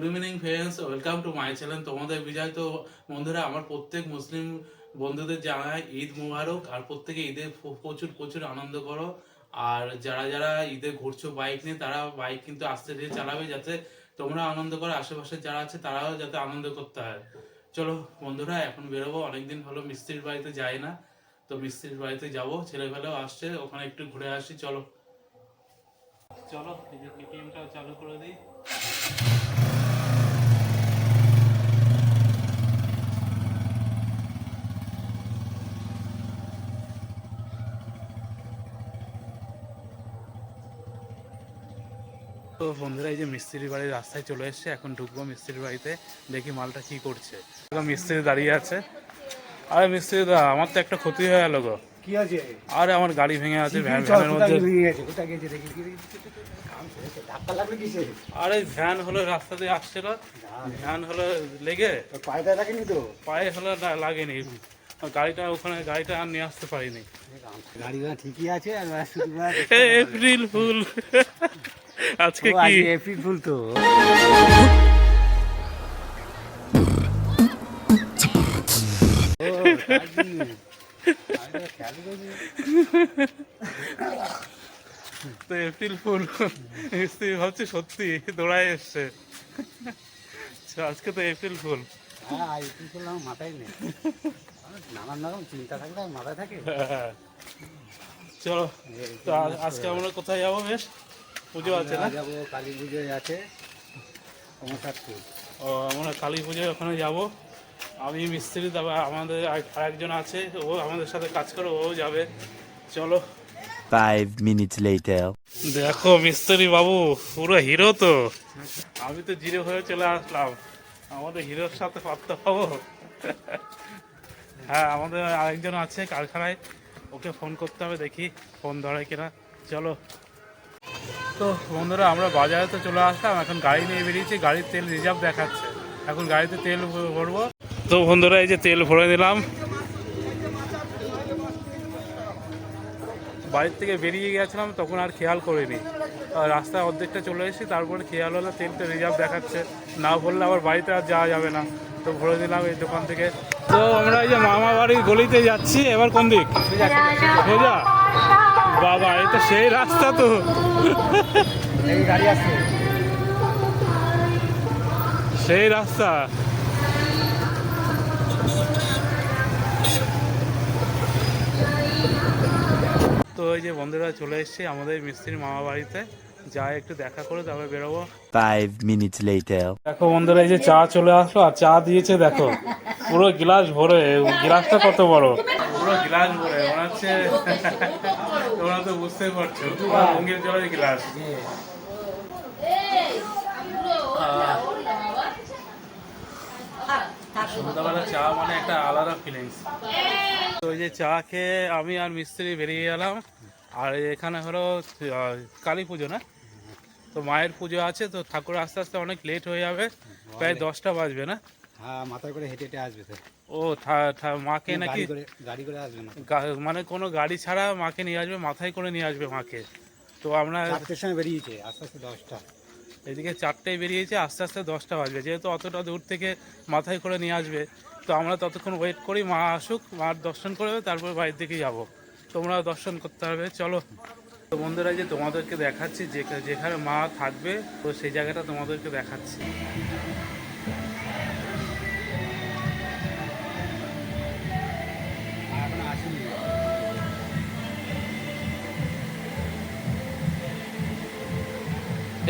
Good evening friends welcome to my channel তোমাদের বিজয় তো, বন্ধুরা, আমার প্রত্যেক মুসলিম বন্ধুদের জানাই ঈদ মুবারক, আর প্রত্যেকে ঈদে প্রচুর প্রচুর আনন্দ করো। আর যারা যারা ঈদে ঘুরছো বাইক নিয়ে, তারা বাইক কিন্তু আস্তে ধীরে চালাবে যাতে তোমরা আনন্দ করো। আশেপাশে যারা আছে, তারাও যাতে আনন্দ করতে হয়। চলো, বন্ধুরা, এখন বেরোবো। অনেকদিন হলো মিস্ত্রির বাড়িতে যাই না। তো মিস্ত্রির বাড়িতে যাব। ছেলেবেলাও আসছে, ওখানে একটু ঘুরে আসি, চলো। চলো, এই যে চালু করে দিই। বন্ধুরা এই যে মিস্ত্রির বাড়ির রাস্তায় চলে এসেছে এখন ঢুকবো মিস্ত্রির বাড়িতে দেখি মালটা কি করছে। মিস্ত্রি দাঁড়িয়ে আছে। আরে মিস্ত্রি দা আমার তো একটা ক্ষতি হয়ে গেল গো। কি আছে? আরে আমার গাড়ি ভেঙে আছে ভ্যান ভ্যানের মধ্যে। আরে ভ্যান হলো রাস্তা দিয়ে আসছিল ভ্যান হলো লেগে। পায়টা রাখেনি তো? পায়ে হলো না- লাগেনি। গাড়িটা ওখানে গাড়িটা আর নিয়ে আসতে পারিনি। গাড়ি ঠিকই আছে এপ্রিল ফুল। আজকে কি? ফুল তো। এপ্রিল ফুল ভাবছে সত্যি দৌড়ায় এসছে। আচ্ছা, আজকে তো এপ্রিল ফুল হ্যাঁ এপ্রিল ফুল আমার মাথায় নেই। নানান রকম চিন্তা থাকলে মাথায় থাকে। হ্যাঁ। চলো তো আজকে আমরা কোথায় যাব বেশ? পুজো আছে না? যাব কালী পুজোয় আছে। ও আমরা কালী পুজোয় ওখানে যাব। আমি মিস্ত্রি তারপর আমাদের আর- আরেকজন আছে ও আমাদের সাথে কাজ করে ও যাবে। চলো। Five minutes later. দেখো মিস্ত্রি বাবু পুরো হিরো তো। আমি তো জিরো হয়ে চলে আসলাম। আমাদের হিরোর সাথে পাত্তা পাবো? হ্যাঁ আমাদের আরেকজন আছে কারখানায়। ওকে ফোন করতে হবে দেখি ফোন ধরে কিনা। চলো। তো বন্ধুরা আমরা বাজারে তো চলে আসলাম এখন গাড়ি নিয়ে বেরিয়েছি গাড়ির তেল রিজার্ভ দেখাচ্ছে। এখন গাড়িতে তেল ভরবো। তো বন্ধুরা এই যে তেল ভরে নিলাম। বাড়ির থেকে বেরিয়ে গেছিলাম তখন আর খেয়াল করিনি। রাস্তায় অর্ধেকটা চলে এসেছি তারপরে খেয়াল হলো তেলটা রিজার্ভ দেখাচ্ছে। না ভরলে আবার বাড়িতে আর যাওয়া যাবে না। তো ভরে দিলাম এই দোকান থেকে। তো আমরা এই যে মামা বাড়ির গলিতে যাচ্ছি এবার কোন দিক? সোজা বাবা এটা তো সেই রাস্তা তো। সেই রাস্তা। তো এই যে বন্ধুরা চলে এসছে আমাদের মিস্ত্রির মামা বাড়িতে। যাই একটু দেখা করে তারপরে বেরোবো। Five minutes later. দেখো বন্ধুরা এই যে চা চলে আসলো আর চা দিয়েছে দেখো পুরো গ্লাস ভরে গ্লাসটা কত বড়? পুরো গ্লাস ভরে মনে হচ্ছে তোমরা তো বুঝতেই পারছ পুরো রঙের জলের গ্লাস। সন্ধ্যাবেলা চা মানে একটা আলাদা ফিলিংস তো ওই যে চা খেয়ে আমি আর মিস্ত্রি বেরিয়ে গেলাম আর এখানে হলো কালী পুজো না? তো মায়ের পুজো আছে তো ঠাকুর আস্তে আস্তে অনেক লেট হয়ে যাবে। প্রায় দশটা বাজবে না? হ্যাঁ মাথায় করে হেঁটে হেঁটে আসবে ও মাকে নাকি গাড়ি করে আসবে না মানে কোনো গাড়ি ছাড়া মাকে নিয়ে আসবে মাথায় করে নিয়ে আসবে মাকে। তো আমরা চারটের সময় বেরিয়েছে আস্তে আস্তে দশটা। এদিকে চারটায় বেরিয়েছে আস্তে আস্তে দশটা বাজবে। যেহেতু অতটা দূর থেকে মাথায় করে নিয়ে আসবে তো আমরা ততক্ষণ ওয়েট করি মা আসুক মার দর্শন করবে তারপর বাড়ির দিকে যাব। তোমরা দর্শন করতে হবে চলো। তো বন্ধুরা যে তোমাদেরকে দেখাচ্ছি যেখানে মা থাকবে, তো সেই জায়গাটা তোমাদেরকে দেখাচ্ছি।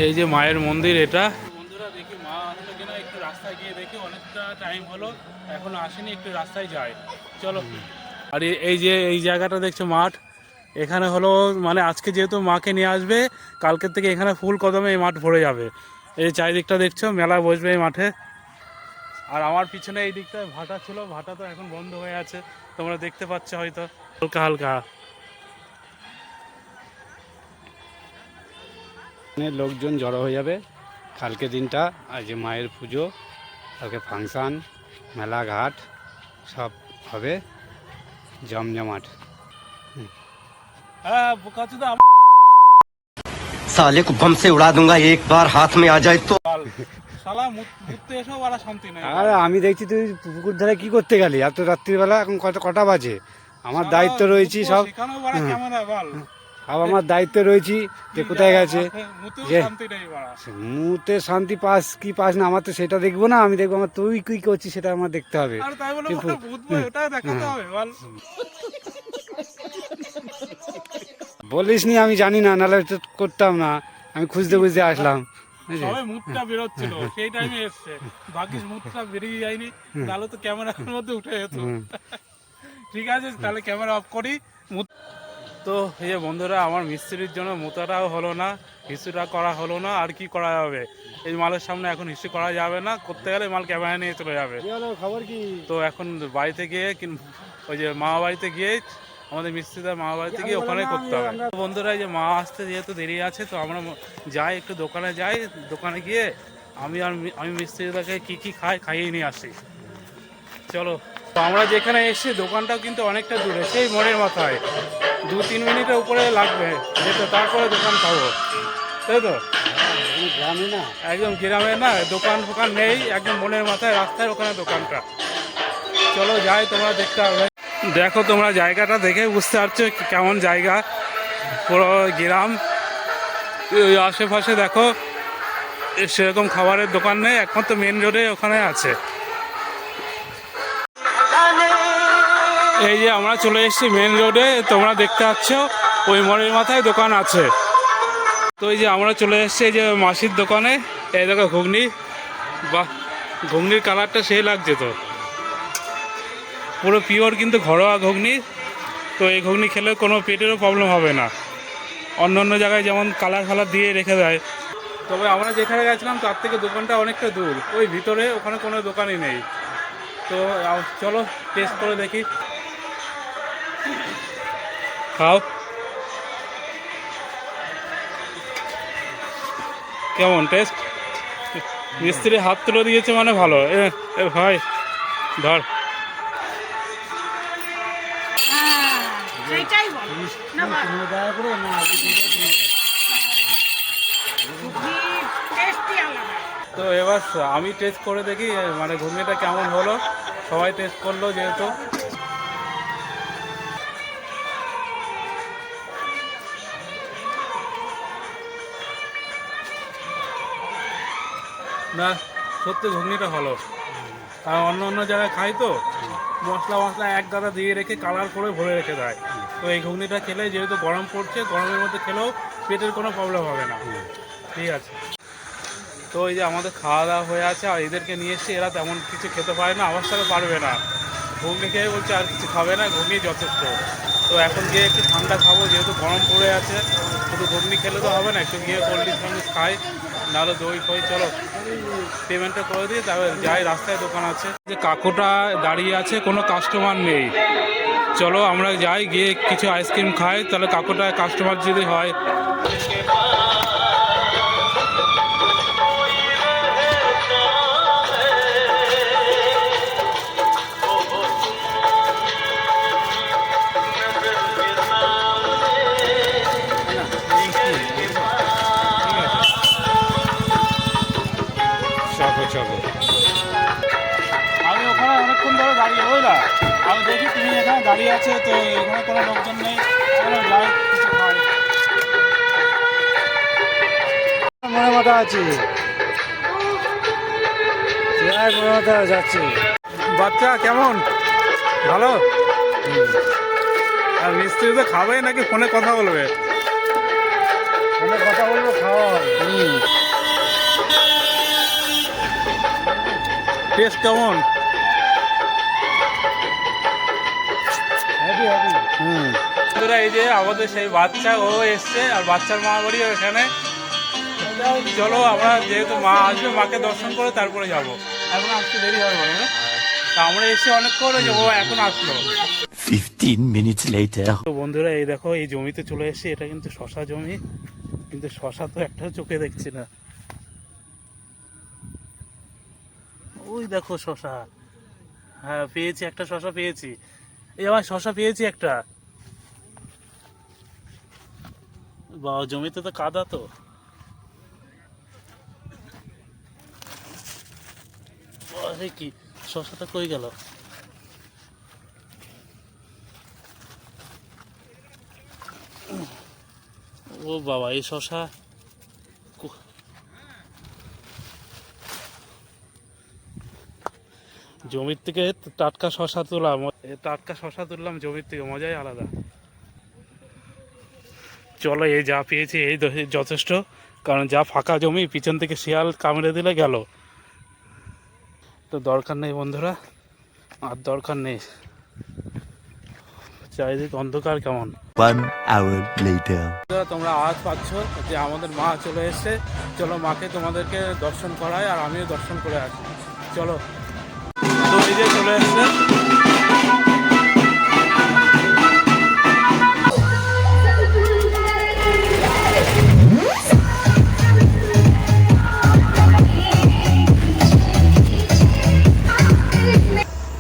এই যে মায়ের মন্দির এটা। বন্ধুরা, দেখি মা আসলো কিনা একটু রাস্তায় গিয়ে দেখি, অনেকটা টাইম হলো, এখনও আসেনি, একটু রাস্তায় যায়। চলো। আর এই যে এই জায়গাটা দেখছ মাঠ? এখানে হলো মানে আজকে যেহেতু মাকে নিয়ে আসবে, কালকের থেকে এখানে ফুল কদমে এই মাঠ ভরে যাবে। এই চারিদিকটা দেখছ, মেলা বসবে এই মাঠে। আর আমার পিছনে এই দিকটায় ভাটা ছিল, ভাটা তো এখন বন্ধ হয়ে আছে, তোমরা দেখতে পাচ্ছ হয়তো। হালকা হালকা। লোকজন জড়ো হয়ে যাবে, কালকে দিনটা আজ মায়ের পুজো, কালকে ফাংশান মেলাঘাট সব হবে জমজমাট। সালে কো সে উড়া দুঙ্গা হাত মে যায় তো আরে আমি দেখছি তুই পুকুর ধারে কি করতে গেলি? এত রাত্রিবেলা এখন কত কটা বাজে? আমার দায়িত্ব রয়েছি সব। আর আমার দায়িত্ব রয়েছি। যে কোথায় গেছে? মুতে শান্তি পাস কি পাস না আমার তো সেটা দেখব না আমি দেখব আমার তুই কি করছিস সেটা আমার দেখতে হবে। বলিস নি আমি জানি না নাহলে তো করতাম না। আমি খুঁজতে খুঁজতে আসলাম। বুঝলি? মুখটা বেরোচ্ছিল সেই টাইমে এসছে। ভাগ্যিস মুখটা বেরিয়ে যায়নি তাহলে তো ক্যামেরার মধ্যে উঠে যেত। ঠিক আছে তাহলে ক্যামেরা অফ করি। তো এই যে বন্ধুরা আমার মিস্ত্রির জন্য মোতাটাও হলো না হিস্ট্রিটা করা হলো না আর কি করা যাবে? এই মালের সামনে এখন হিস্ট্রি করা যাবে না করতে গেলে মাল ক্যামেরা নিয়ে চলে যাবে। খবর কি? তো এখন বাড়িতে গিয়ে কিন- ওই যে মামা বাড়িতে গিয়ে আমাদের মিস্ত্রিদার মামা বাড়িতে গিয়ে ওখানে করতে হবে। তো বন্ধুরা যে মা আসতে যেহেতু দেরি আছে তো আমরা যাই একটু দোকানে যাই। দোকানে গিয়ে আমি আর আমি মিস্ত্রিদাকে কি কি খাই খাইয়ে নিয়ে আসি। চলো। তো আমরা যেখানে এসেছি দোকানটাও কিন্তু অনেকটা দূরে সেই মোড়ের মাথায়। দু তিন মিনিটের উপরে লাগবে যেতে তারপরে দোকান খাব তাই তো? গ্রামে না একদম গ্রামে না দোকান ফোকান নেই একদম মনের মাথায় রাস্তায় ওখানে দোকানটা। চলো যাই তোমরা দেখতে হবে। দেখো তোমরা জায়গাটা দেখে বুঝতে পারছ কেমন জায়গা। পুরো গ্রাম। আশেপাশে দেখো সেরকম খাবারের দোকান নেই, একমাত্র মেন রোডে ওখানে আছে। এই যে আমরা চলে এসেছি মেন রোডে তোমরা দেখতে পাচ্ছ, ওই মোড়ের মাথায় দোকান আছে। তো এই যে আমরা চলে এসেছি, এই যে মাসির দোকানে, এই দেখো ঘুগনি। বাহ, ঘুগনির কালারটা সেই লাগছে তো। পুরো পিওর কিন্তু ঘরোয়া ঘুগনি। তো এই ঘুগনি খেলে কোনো পেটেরও প্রবলেম হবে না। অন্য অন্য জায়গায় যেমন কালার ফালার দিয়ে রেখে দেয়। তবে আমরা যেখানে গেছিলাম, তার থেকে দোকানটা অনেকটা দূর। ওই ভিতরে ওখানে কোনো দোকানই নেই। তো চলো টেস্ট করে দেখি। খাও। কেমন টেস্ট মিস্ত্রি হাত তুলে দিয়েছে মানে ভালো। এ, ভাই, ধর। না তো এবার আমি টেস্ট করে দেখি মানে ঘুগনিটা কেমন হলো। সবাই টেস্ট করল যেহেতু। না সত্যি ঘুগনিটা ভালো। আর অন্য অন্য জায়গায় খাই তো মশলা মশলা এক গাদা দিয়ে রেখে কালার করে ভরে রেখে দেয়। তো এই ঘুগনিটা খেলে যেহেতু গরম পড়ছে গরমের মধ্যে খেলেও পেটের কোনো প্রবলেম হবে না। ঠিক আছে। তো এই যে আমাদের খাওয়া দাওয়া হয়ে আছে আর এদেরকে নিয়ে এসে এরা তেমন কিছু খেতে পারে না আমার সাথে পারবে না। ঘুগনি খেয়ে বলছে আর কিছু খাবে না ঘুগনি যথেষ্ট। তো এখন গিয়ে একটু ঠান্ডা খাব যেহেতু গরম পড়ে আছে শুধু ঘুগনি খেলে তো হবে না একটু গিয়ে কোল্ড ড্রিঙ্কস ফ্যান্ড্রিঙ্কস খাই নাহলে দই ফই চলো পেমেন্টটা করে দিই তারপরে যাই রাস্তায় দোকান আছে। যে কাকুটা দাঁড়িয়ে আছে কোনো কাস্টমার নেই। চলো আমরা যাই গিয়ে কিছু আইসক্রিম খাই তাহলে কাকুটা কাস্টমার যদি হয়। দাঁড়িয়ে আছে তো এখানে কোনো লোকজন নেই। চলো যাই কিছু মনে মাথা আছি। মনে মাথা যাচ্ছে। বাচ্চা কেমন? ভালো? আর মিস্ত্রি তো খাবে নাকি ফোনে কথা বলবে? ফোনে কথা বলব খাওয়া টেস্ট কেমন? হুম বন্ধুরা এই যে আমাদের সেই বাচ্চা ও এসছে আর বাচ্চার মা বাড়ি এখানে। চলো আমরা যেহেতু মা আসবে মাকে দর্শন করে তারপরে যাব। এখন আসতে দেরি হবে না তা আমরা এসে যে ও এখন আসলো। 15 minutes later. তো বন্ধুরা এই দেখো এই জমিতে চলে এসেছি। এটা কিন্তু শশা জমি। কিন্তু শশা তো একটাও চোখে দেখছি না। ওই দেখো শশা। হ্যাঁ পেয়েছি একটা শশা পেয়েছি। এই আমার শশা পেয়েছি একটা। বা জমিতে তো কাদা তো। আরে কি, শশাটা কই গেল? ও বাবা, এই শশা জমির থেকে টাটকা শশা তুললাম টাটকা শশা তুললাম জমির থেকে মজাই আলাদা। চলো এই যা পেয়েছি এই যথেষ্ট। কারণ যা ফাঁকা জমি পিছন থেকে শিয়াল কামড়ে দিলে গেল। তো দরকার নেই বন্ধুরা আর দরকার নেই। চারিদিক অন্ধকার কেমন। তোমরা আওয়াজ পাচ্ছ যে আমাদের মা চলে এসেছে। চলো মাকে তোমাদেরকে দর্শন করায় আর আমিও দর্শন করে আসি। চলো। তো এই যে চলে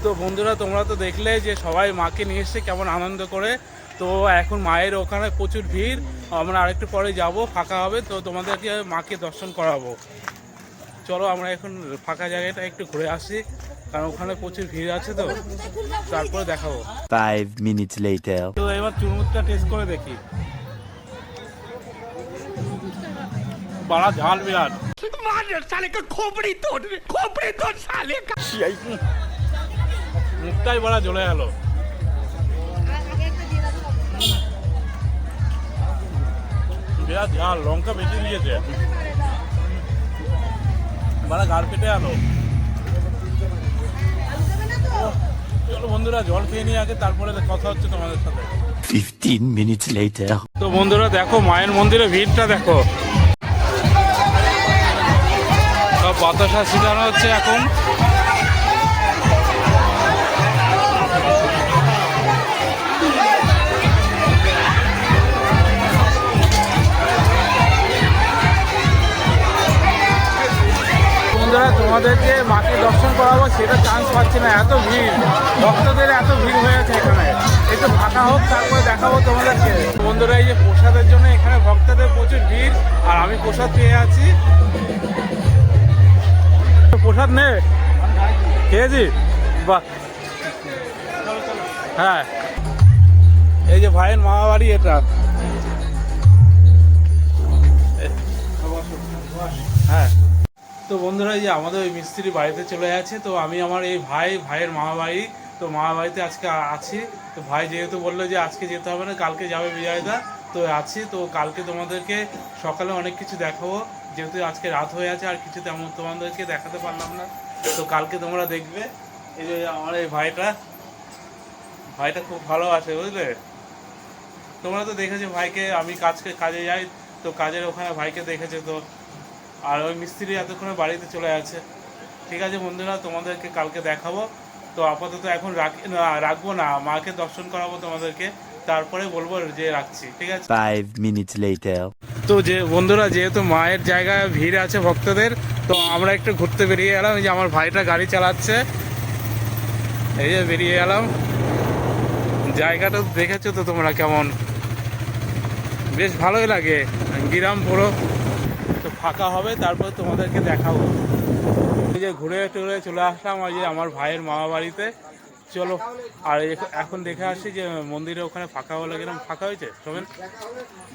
তো বন্ধুরা, তোমরা তো দেখলে যে সবাই মাকে নিয়ে এসছে, কেমন আনন্দ করে। তো এখন মায়ের ওখানে প্রচুর ভিড়। আমরা আরেকটু পরে যাব, ফাঁকা হবে। তো তোমাদেরকে মাকে দর্শন করাবো। চলো আমরা এখন ফাঁকা জায়গাটা একটু ঘুরে আসি। কারণ ওখানে প্রচুর ভিড় আছে তো তারপরে দেখাবো। Five minutes later. তো এবার চুরমুটটা টেস্ট করে দেখি। বড়া ঝাল বিরাট। মুখটাই বড়া জ্বলে গেল। বিরাট ঝাল লঙ্কা বেশি দিয়েছে। বড়া গাল পেটে গেল। চলো বন্ধুরা জল খেয়ে নিয়ে আগে তারপরে কথা হচ্ছে তোমাদের সাথে। Fifteen মিনিটস লেটার তো বন্ধুরা দেখো মায়ের মন্দিরে ভিড়টা দেখো। সব বাতাসা ছিটানো হচ্ছে এখন। তোমাদেরকে মাকে দর্শন করাবো, সেটা চান্স পাচ্ছি না, এত ভিড়। ভক্তদের এত ভিড় হয়েছে এখানে। একটু ফাঁকা হোক, তারপরে দেখাবো তোমাদেরকে। বন্ধুরা, এই যে প্রসাদের জন্য এখানে ভক্তদের প্রচুর ভিড়, আর আমি প্রসাদ পেয়ে আছি। প্রসাদ নে। খেয়েছি? বাহ। হ্যাঁ। এই যে ভাইয়ের মামা বাড়ি এটা। হ্যাঁ। তো বন্ধুরা যে আমাদের ওই মিস্ত্রি বাড়িতে চলে যাচ্ছে তো আমি আমার এই ভাই, ভাইয়ের মামা বাড়ি তো মামা বাড়িতে আজকে আছি। তো ভাই যেহেতু বলল যে আজকে যেতে হবে না, কালকে যাবে বিজয়দা, তো আছি। তো কালকে তোমাদেরকে সকালে অনেক কিছু দেখাবো। যেহেতু আজকে রাত হয়ে আছে, আর কিছু তেমন তোমাদেরকে দেখাতে পারলাম না। তো কালকে তোমরা দেখবে। এই যে আমার এই ভাইটা ভাইটা খুব ভালো আছে বুঝলে? তোমরা তো দেখেছ ভাইকে, আমি কাজকে, কাজে যাই, তো কাজের ওখানে ভাইকে দেখেছে তো। আর ওই মিস্ত্রি এতক্ষণে বাড়িতে চলে আছে ঠিক আছে বন্ধুরা তোমাদেরকে কালকে দেখাবো। তো আপাতত এখন রাখি না, রাখব না মাকে দর্শন করাবো তোমাদেরকে। তারপরে বলব যে রাখছি ঠিক আছে? Five minutes later. তো যে বন্ধুরা যেহেতু মায়ের জায়গায় ভিড় আছে ভক্তদের তো আমরা একটু ঘুরতে বেরিয়ে গেলাম এই যে আমার ভাইটা গাড়ি চালাচ্ছে। এই যে বেরিয়ে গেলাম জায়গাটা দেখেছ তো তোমরা কেমন? বেশ ভালোই লাগে। গ্রাম পুরো। ফাঁকা হবে তারপর তোমাদেরকে দেখাবো। এই যে ঘুরে টুরে চলে আসলাম ওই যে আমার ভাইয়ের মামা বাড়িতে। চলো আর এখন দেখে আসি যে মন্দিরে ওখানে ফাঁকা হলে গেলাম ফাঁকা হয়েছে শোবেন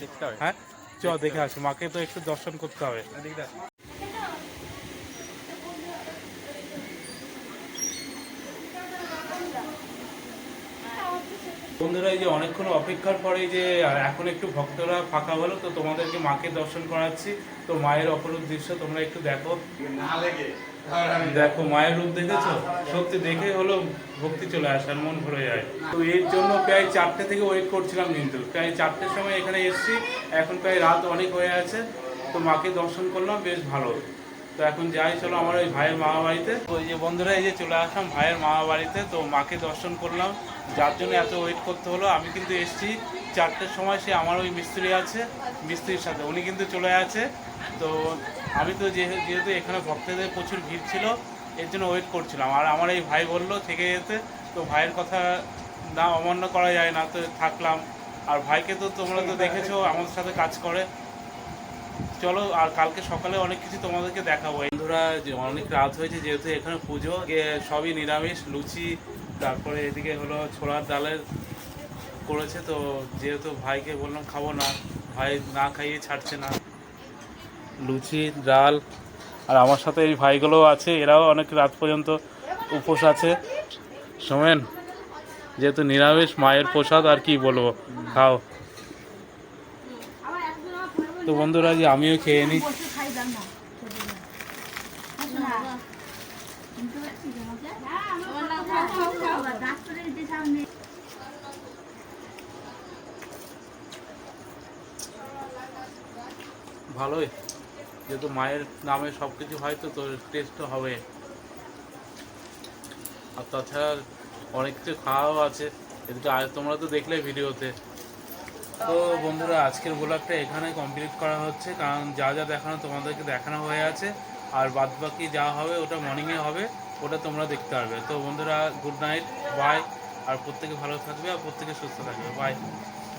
দেখতে হবে। হ্যাঁ? চ দেখে আসি মাকে তো একটু দর্শন করতে হবে। বন্ধুরা, এই যে অনেকক্ষণ অপেক্ষার পরে যে এখন একটু ভক্তরা ফাঁকা হলো, তো তোমাদেরকে মাকে দর্শন করাচ্ছি। তো মায়ের অপরূপ দৃশ্য তোমরা একটু দেখো। দেখো, মায়ের রূপ দেখেছ? সত্যি দেখে হলো ভক্তি চলে আসে আর মন ভরে যায়। তো এর জন্য প্রায় চারটে থেকে ওয়েট করছিলাম কিন্তু। প্রায় চারটের সময় এখানে এসেছি। এখন প্রায় রাত অনেক হয়ে আছে। তো মাকে দর্শন করলাম, বেশ ভালো। তো এখন যাই, চলো আমার ওই ভাইয়ের মামা বাড়িতে। এই যে বন্ধুরা, এই যে চলে আসলাম ভাইয়ের মামা বাড়িতে। তো মাকে দর্শন করলাম। যার জন্য এত ওয়েট করতে হলো। আমি কিন্তু এসেছি চারটের সময়, সে আমার ওই মিস্ত্রি আছে, মিস্ত্রির সাথে। উনি কিন্তু চলে আছে। তো আমি তো যেহে- যেহেতু এখানে ভক্তদের প্রচুর ভিড় ছিল, এর জন্য ওয়েট করছিলাম। আর আমার এই ভাই বলল, থেকে যেতে। তো ভাইয়ের কথা না অমান্য করা যায় না। তো থাকলাম। আর ভাইকে তো তোমরা তো দেখেছ, আমাদের সাথে কাজ করে। চলো, আর কালকে সকালে অনেক কিছু তোমাদেরকে দেখাবো। বন্ধুরা অনেক রাত হয়েছে, যেহেতু এখানে পুজো সবই নিরামিষ, লুচি, তারপরে এদিকে হলো ছোলার ডালের করেছে, তো যেহেতু ভাইকে বললাম খাব না, ভাই না খাইয়ে ছাড়ছে না। লুচি, ডাল, আর আমার সাথে এই ভাইগুলো আছে, এরাও অনেক রাত পর্যন্ত উপোস আছে। শোনেন যেহেতু নিরামিষ, মায়ের প্রসাদ, আর কি বলব? খাও। তো বন্ধুরা যে আমিও খেয়ে নিই। ভালোই। যেহেতু মায়ের নামে সব কিছু হয় তো তোর টেস্ট তো হবে। আর তাছাড়া অনেক কিছু খাওয়াও আছে। এদিকে তোমরা তো দেখলে ভিডিওতে। তো বন্ধুরা, আজকের ব্লগটা এখানে কমপ্লিট করা হচ্ছে। কারণ যা যা দেখানো তোমাদেরকে দেখানো হয়ে আছে, আর বাদ বাকি যা হবে ওটা মর্নিংয়ে হবে, ওটা তোমরা দেখতে পারবে। তো বন্ধুরা গুড নাইট বাই আর প্রত্যেকে ভালো থাকবে, আর প্রত্যেকে সুস্থ থাকবে। বাই